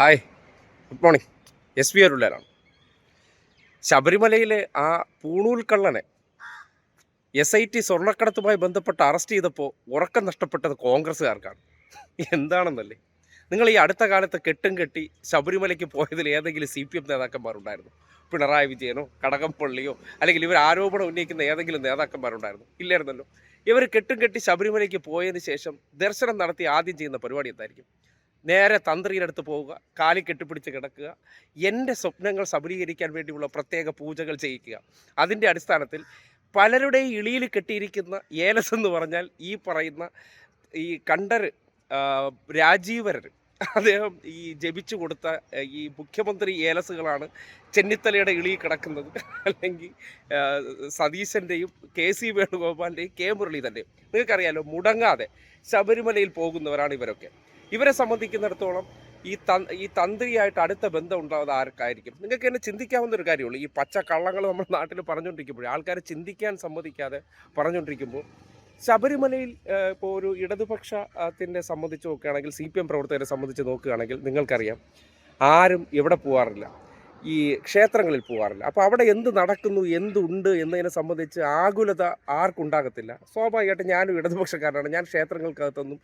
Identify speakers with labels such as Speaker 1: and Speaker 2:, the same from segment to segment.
Speaker 1: Hi good morning S V അരുള്ളാരാണ് ശബരിമലയിലെ ആ പൂണൂൽ കള്ളനെ എസ് ഐ ടി സ്വർണക്കടത്തുമായി ബന്ധപ്പെട്ട് അറസ്റ്റ് ചെയ്തപ്പോൾ ഉറക്കം നഷ്ടപ്പെട്ടത് കോൺഗ്രസ്സുകാർക്കാണ്. എന്താണെന്നല്ലേ? നിങ്ങൾ ഈ അടുത്ത കാലത്ത് കെട്ടും കെട്ടി ശബരിമലയ്ക്ക് പോയതിൽ ഏതെങ്കിലും സി പി എം നേതാക്കന്മാരുണ്ടായിരുന്നു? പിണറായി വിജയനോ കടകംപള്ളിയോ അല്ലെങ്കിൽ ഇവർ ആരോപണം ഉന്നയിക്കുന്ന ഏതെങ്കിലും നേതാക്കന്മാരുണ്ടായിരുന്നു? ഇല്ലായിരുന്നല്ലോ. ഇവർ കെട്ടും കെട്ടി ശബരിമലയ്ക്ക് പോയതിന് ശേഷം ദർശനം നടത്തി ആദ്യം ചെയ്യുന്ന പരിപാടി എന്തായിരിക്കും? നേരെ തന്ത്രിയുടെ അടുത്ത് പോവുക കാലി കെട്ടിപ്പിടിച്ച് കിടക്കുക എന്റെ സ്വപ്നങ്ങൾ സബലീകരിക്കാൻ വേണ്ടിയുള്ള പ്രത്യേക പൂജകൾ ചെയ്യിക്കുക. അതിന്റെ അടിസ്ഥാനത്തിൽ പലരുടെയും ഇളിയിൽ കെട്ടിയിരിക്കുന്ന ഏലസ് എന്ന് പറഞ്ഞാൽ ഈ പറയുന്ന ഈ കണ്ടർ രാജീവരർ അദ്ദേഹം ഈ ജപിച്ചു കൊടുത്ത ഈ മുഖ്യമന്ത്രി ഏലസുകളാണ് ചെന്നിത്തലയുടെ ഇളി കിടക്കുന്നത്. അല്ലെങ്കിൽ സതീശന്റെയും കെ സി വേണുഗോപാലിന്റെയും കെ മുരളീധന്റെയും നിങ്ങൾക്കറിയാലോ മുടങ്ങാതെ ശബരിമലയിൽ പോകുന്നവരാണ് ഇവരൊക്കെ. ഇവരെ സംബന്ധിക്കുന്നിടത്തോളം ഈ ഈ തന്ത്രിയായിട്ട് അടുത്ത ബന്ധം ഉണ്ടാവുന്നത് ആർക്കായിരിക്കും? നിങ്ങൾക്ക് തന്നെ ചിന്തിക്കാവുന്ന ഒരു കാര്യമുള്ളൂ. ഈ പച്ച കള്ളങ്ങൾ നമ്മുടെ നാട്ടിൽ പറഞ്ഞുകൊണ്ടിരിക്കുമ്പോൾ ആൾക്കാർ ചിന്തിക്കാൻ സമ്മതിക്കാതെ പറഞ്ഞുകൊണ്ടിരിക്കുമ്പോൾ ശബരിമലയിൽ ഇപ്പോൾ ഒരു ഇടതുപക്ഷത്തിന്റെ സംബന്ധിച്ച് നോക്കുകയാണെങ്കിൽ സി പി എം പ്രവർത്തകരെ സംബന്ധിച്ച് നോക്കുകയാണെങ്കിൽ നിങ്ങൾക്കറിയാം ആരും എവിടെ പോകാറില്ല ഈ ക്ഷേത്രങ്ങളിൽ പോകാറില്ല അപ്പോൾ അവിടെ എന്ത് നടക്കുന്നു എന്തുണ്ട് എന്നതിനെ സംബന്ധിച്ച് ആകുലത ആർക്കുണ്ടാകത്തില്ല. സ്വാഭാവികമായിട്ട് ഞാനും ഇടതുപക്ഷക്കാരനാണ്. ഞാൻ ക്ഷേത്രങ്ങൾക്കകത്തൊന്നും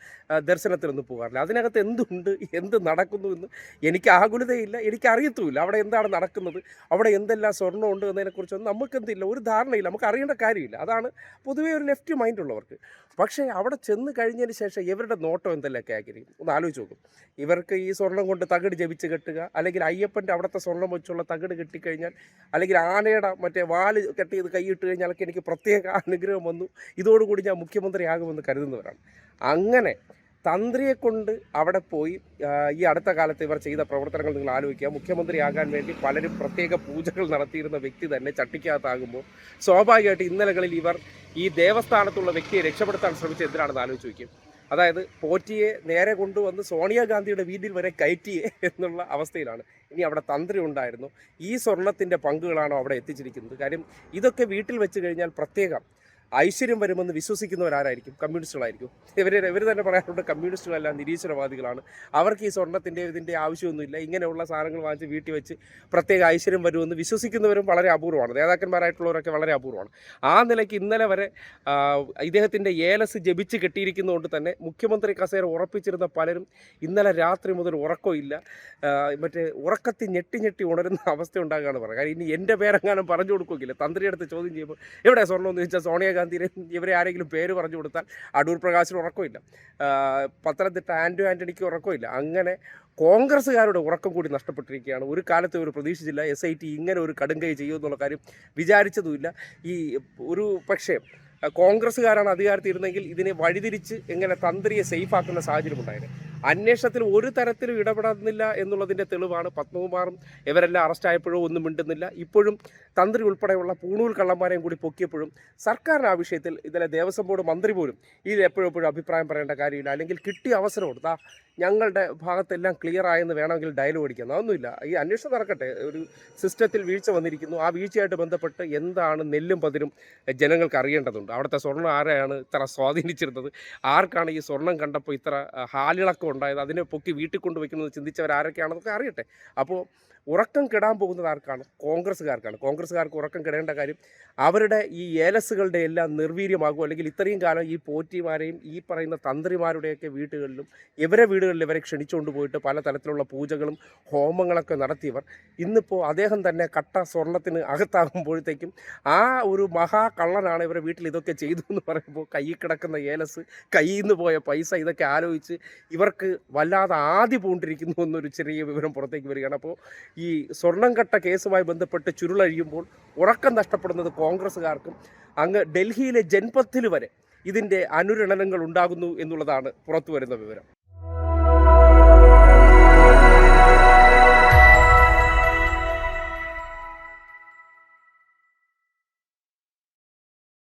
Speaker 1: ദർശനത്തിനൊന്നും പോകാറില്ല അതിനകത്ത് എന്തുണ്ട് എന്ത് നടക്കുന്നു എന്ന് എനിക്ക് ആകുലതയില്ല എനിക്ക് അറിയത്തുമില്ല. അവിടെ എന്താണ് നടക്കുന്നത് അവിടെ എന്തെല്ലാം സ്വർണമുണ്ട് എന്നതിനെക്കുറിച്ചൊന്നും നമുക്കെന്തില്ല ഒരു ധാരണയില്ല. നമുക്ക് അറിയേണ്ട കാര്യമില്ല. അതാണ് പൊതുവേ ഒരു ലെഫ്റ്റ് മൈൻഡ് ഉള്ളവർക്ക്. പക്ഷേ അവിടെ ചെന്ന് കഴിഞ്ഞതിന് ശേഷം ഇവരുടെ നോട്ടം എന്തെല്ലാമൊക്കെ ആയിരിക്കും? ഒന്ന് ആലോചിച്ച് നോക്കും. ഇവർക്ക് ഈ സ്വർണം കൊണ്ട് തകിട് ജപിച്ച് കെട്ടുക അല്ലെങ്കിൽ അയ്യപ്പന്റെ അവിടുത്തെ സ്വർണം വെച്ചുള്ള തകിട് കിട്ടിക്കഴിഞ്ഞാൽ അല്ലെങ്കിൽ ആനയുടെ മറ്റേ വാൽ കെട്ടി ഇത് കൈയിട്ട് കഴിഞ്ഞാലൊക്കെ എനിക്ക് പ്രത്യേക അനുഗ്രഹം വന്നു. ഇതോടുകൂടി ഞാൻ മുഖ്യമന്ത്രിയാകുമെന്ന് കരുതുന്നവരാണ്. അങ്ങനെ തന്ത്രിയെ കൊണ്ട് അവിടെ പോയി ഈ അടുത്ത കാലത്ത് ഇവർ ചെയ്ത പ്രവർത്തനങ്ങൾ നിങ്ങൾ ആലോചിക്കുക. മുഖ്യമന്ത്രിയാകാൻ വേണ്ടി പലരും പ്രത്യേക പൂജകൾ നടത്തിയിരുന്ന വ്യക്തി തന്നെ ചട്ടിക്കകത്താകുമ്പോൾ സ്വാഭാവികമായിട്ട് ഇന്നലകളിൽ ഇവർ ഈ ദേവസ്ഥാനത്തുള്ള വ്യക്തിയെ രക്ഷപ്പെടുത്താൻ ശ്രമിച്ച എന്തിനാണെന്ന് ആലോചിച്ച് നോക്കും അതായത് പോറ്റിയെ നേരെ കൊണ്ടുവന്ന് സോണിയാഗാന്ധിയുടെ വീട്ടിൽ വരെ കയറ്റിയെ എന്നുള്ള അവസ്ഥയിലാണ്. ഇനി അവിടെ തന്ത്രി ഉണ്ടായിരുന്നു. ഈ സ്വർണത്തിന്റെ പങ്കുകളാണോ അവിടെ എത്തിച്ചിരിക്കുന്നത്? കാര്യം ഇതൊക്കെ വീട്ടിൽ വെച്ച് കഴിഞ്ഞാൽ പ്രത്യേകം ഐശ്വര്യം വരുമെന്ന് വിശ്വസിക്കുന്നവരാരായിരിക്കും? കമ്മ്യൂണിസ്റ്റുകളായിരിക്കും. ഇവർ ഇവർ തന്നെ പറയാറുണ്ട് കമ്മ്യൂണിസ്റ്റുകളല്ല നിരീശ്വരവാദികളാണ്. അവർക്ക് ഈ സ്വർണത്തിന്റെ ഇതിന്റെ ആവശ്യമൊന്നുമില്ല. ഇങ്ങനെയുള്ള സാധനങ്ങൾ വാങ്ങിച്ച് വീട്ടിൽ വെച്ച് പ്രത്യേക ഐശ്വര്യം വരുമെന്ന് വിശ്വസിക്കുന്നവരും വളരെ അപൂർവമാണ്. നേതാക്കന്മാരായിട്ടുള്ളവരൊക്കെ വളരെ അപൂർവമാണ്. ആ നിലയ്ക്ക് ഇന്നലെ വരെ ഇദ്ദേഹത്തിന്റെ ഏലസ് ജപിച്ച് കെട്ടിയിരിക്കുന്നതുകൊണ്ട് തന്നെ മുഖ്യമന്ത്രി കസേര ഉറപ്പിച്ചിരുന്ന പലരും ഇന്നലെ രാത്രി മുതൽ ഉറക്കമില്ല മറ്റേ ഉറക്കത്തിൽ ഞെട്ടി ഞെട്ടി ഉണരുന്ന അവസ്ഥ ഉണ്ടാകുകയാണ് പറയുക കാരണം ഇനി എന്റെ പേരെങ്ങാനും പറഞ്ഞു കൊടുക്കുകയില്ല തന്ത്രിയെടുത്ത് ചോദ്യം ചെയ്യുമ്പോൾ എവിടെ സ്വർണമെന്ന് ചോദിച്ചാൽ ചോദിച്ചാൽ സോണിയാഗാന്ധിയുടെ ഇവരെ ആരെങ്കിലും പേര് പറഞ്ഞു കൊടുത്താൽ അടൂർ പ്രകാശിന് ഉറക്കമില്ല. പത്തനംതിട്ട ആൻഡു ആന്റണിക്ക് ഉറക്കമില്ല. അങ്ങനെ കോൺഗ്രസ്സുകാരുടെ ഉറക്കം കൂടി നഷ്ടപ്പെട്ടിരിക്കുകയാണ്. ഒരു കാലത്ത് ഒരു പ്രതീക്ഷിച്ചില്ല എസ് ഐ ടി ഇങ്ങനെ ഒരു കടുങ്കൈ ചെയ്യുമെന്നുള്ള കാര്യം വിചാരിച്ചതുമില്ല. ഈ ഒരു പക്ഷേ കോൺഗ്രസ്സുകാരാണ് അധികാരത്തിൽ ഇരുന്നെങ്കിൽ ഇതിനെ വഴിതിരിച്ച് എങ്ങനെ തന്ത്രിയെ സേഫാക്കുന്ന സാഹചര്യം ഉണ്ടായത് അന്വേഷണത്തിൽ ഒരു തരത്തിലും ഇടപെടുന്നില്ല എന്നുള്ളതിന്റെ തെളിവാണ് പത്മകുമാറും ഇവരെല്ലാം അറസ്റ്റായപ്പോഴും ഒന്നും മിണ്ടുന്നില്ല. ഇപ്പോഴും തന്ത്രി ഉൾപ്പെടെയുള്ള പൂണൂൽ കള്ളന്മാരെയും കൂടി പൊക്കിയപ്പോഴും സർക്കാരിന് ആ വിഷയത്തിൽ ഇതിലെ ദേവസ്വം ബോർഡ് മന്ത്രി പോലും ഇതിൽ എപ്പോഴും എപ്പോഴും അഭിപ്രായം പറയേണ്ട കാര്യമില്ല. അല്ലെങ്കിൽ കിട്ടിയ അവസരം ദാ ഞങ്ങളുടെ ഭാഗത്തെല്ലാം ക്ലിയർ ആയെന്ന് വേണമെങ്കിൽ ഡയലോഗ് അടിക്കാം. അതൊന്നുമില്ല ഈ അന്വേഷണം നടക്കട്ടെ. ഒരു സിസ്റ്റത്തിൽ വീഴ്ച വന്നിരിക്കുന്നു. ആ വീഴ്ചയായിട്ട് ബന്ധപ്പെട്ട് എന്താണ് നെല്ലും പതിരും ജനങ്ങൾക്ക് അറിയേണ്ടതുണ്ട്? അവിടുത്തെ സ്വർണം ആരെയാണ് ഇത്ര സ്വാധീനിച്ചിരുന്നത്? ആർക്കാണ് ഈ സ്വർണം കണ്ടപ്പോൾ ഇത്ര ഹാലിളക്കം ഉണ്ടായത് അതിനെ പൊക്കി വീട്ടിൽ കൊണ്ടുവയ്ക്കുന്നത് ചിന്തിച്ചവർ ആരൊക്കെയാണെന്നൊക്കെ അറിയട്ടെ. അപ്പോൾ ഉറക്കം കിടാൻ പോകുന്നത് ആർക്കാണ്? കോൺഗ്രസ്സുകാർക്കാണ്. കോൺഗ്രസ്സുകാർക്ക് ഉറക്കം കെടേണ്ട കാര്യം അവരുടെ ഈ ഏലസുകളുടെ എല്ലാം നിർവീര്യമാകും. അല്ലെങ്കിൽ ഇത്രയും കാലം ഈ പോറ്റിമാരെയും ഈ പറയുന്ന തന്ത്രിമാരുടെയൊക്കെ വീടുകളിലും ഇവരെ വീടുകളിൽ ഇവരെ ക്ഷണിച്ചുകൊണ്ട് പോയിട്ട് പല തരത്തിലുള്ള പൂജകളും ഹോമങ്ങളൊക്കെ നടത്തിയവർ ഇന്നിപ്പോൾ അദ്ദേഹം തന്നെ കട്ട സ്വർണത്തിന് അകത്താകുമ്പോഴത്തേക്കും ആ ഒരു മഹാ കള്ളനാണ് ഇവരെ വീട്ടിൽ ഇതൊക്കെ ചെയ്തു എന്ന് പറയുമ്പോൾ കയ്യിൽ കിടക്കുന്ന ഏലസ് കയ്യിൽ നിന്ന് പോയ പൈസ ഇതൊക്കെ ആലോചിച്ച് ഇവർക്ക് വല്ലാതെ ആദ്യ പൂണ്ടിരിക്കുന്നു എന്നൊരു ചെറിയ വിവരം പുറത്തേക്ക് വരികയാണ്. അപ്പോൾ ഈ സ്വർണം കട്ട കേസുമായി ബന്ധപ്പെട്ട് ചുരുളഴിയുമ്പോൾ ഉറക്കം നഷ്ടപ്പെടുന്നത് കോൺഗ്രസ്സുകാർക്കും അങ്ങ് ഡൽഹിയിലെ ജൻപത്തിൽ വരെ ഇതിന്റെ അനുരണനങ്ങൾ ഉണ്ടാകുന്നു എന്നുള്ളതാണ് പുറത്തു വരുന്ന വിവരം.